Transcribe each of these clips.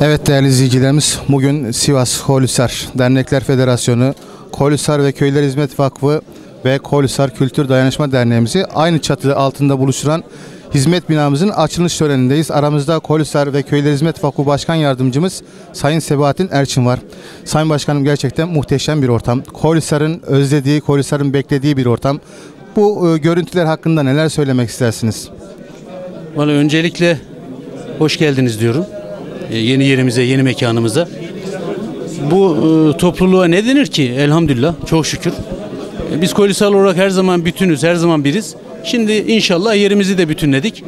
Evet değerli izleyicilerimiz bugün Sivas Kolisar Dernekler Federasyonu, Kolisar ve Köyler Hizmet Vakfı ve Kolisar Kültür Dayanışma Derneğimizi aynı çatı altında buluşturan hizmet binamızın açılış törenindeyiz. Aramızda Kolisar ve Köyler Hizmet Vakfı Başkan Yardımcımız Sayın Sebahattin Erçin var. Sayın Başkanım gerçekten muhteşem bir ortam. Kolisar'ın özlediği, Kolisar'ın beklediği bir ortam. Bu e, görüntüler hakkında neler söylemek istersiniz? Valla öncelikle hoş geldiniz diyorum. Ee, yeni yerimize, yeni mekanımıza. Bu e, topluluğa ne denir ki? Elhamdülillah, çok şükür. E, biz Kolisal olarak her zaman bütünüz, her zaman biriz. Şimdi inşallah yerimizi de bütünledik.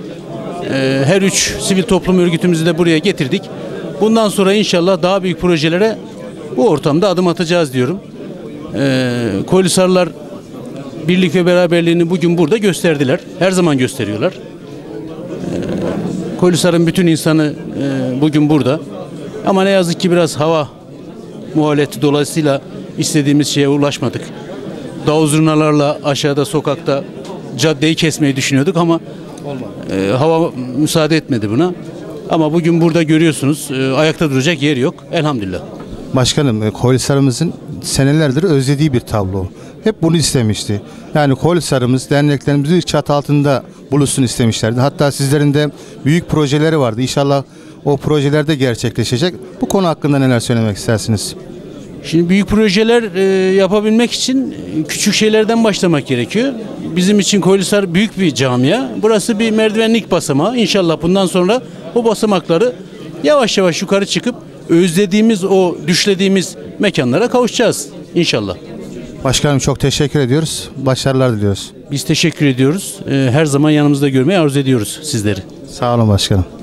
E, her üç sivil toplum örgütümüzü de buraya getirdik. Bundan sonra inşallah daha büyük projelere bu ortamda adım atacağız diyorum. E, Kolisarlar birlik ve beraberliğini bugün burada gösterdiler. Her zaman gösteriyorlar. Kolisar'ın bütün insanı e, bugün burada. Ama ne yazık ki biraz hava muhalefeti dolayısıyla istediğimiz şeye ulaşmadık. Davul zurnalarla aşağıda sokakta caddeyi kesmeyi düşünüyorduk ama e, hava müsaade etmedi buna. Ama bugün burada görüyorsunuz e, ayakta duracak yer yok. Elhamdülillah. Başkanım, e, Kolisar'ımızın senelerdir özlediği bir tablo. Hep bunu istemişti. Yani Kolisar'ımız, derneklerimiz bir çatı altında buluşsun istemişlerdi. Hatta sizlerin de büyük projeleri vardı. İnşallah o projeler de gerçekleşecek. Bu konu hakkında neler söylemek istersiniz? Şimdi büyük projeler e, yapabilmek için e, küçük şeylerden başlamak gerekiyor. Bizim için Koylisar büyük bir camia. Burası bir merdivenlik basamağı. İnşallah bundan sonra o basamakları yavaş yavaş yukarı çıkıp özlediğimiz o düşlediğimiz mekanlara kavuşacağız inşallah. Başkanım çok teşekkür ediyoruz. Başarılar diliyoruz. Biz teşekkür ediyoruz. E, her zaman yanımızda görmeyi arzu ediyoruz sizleri. Sağ olun başkanım.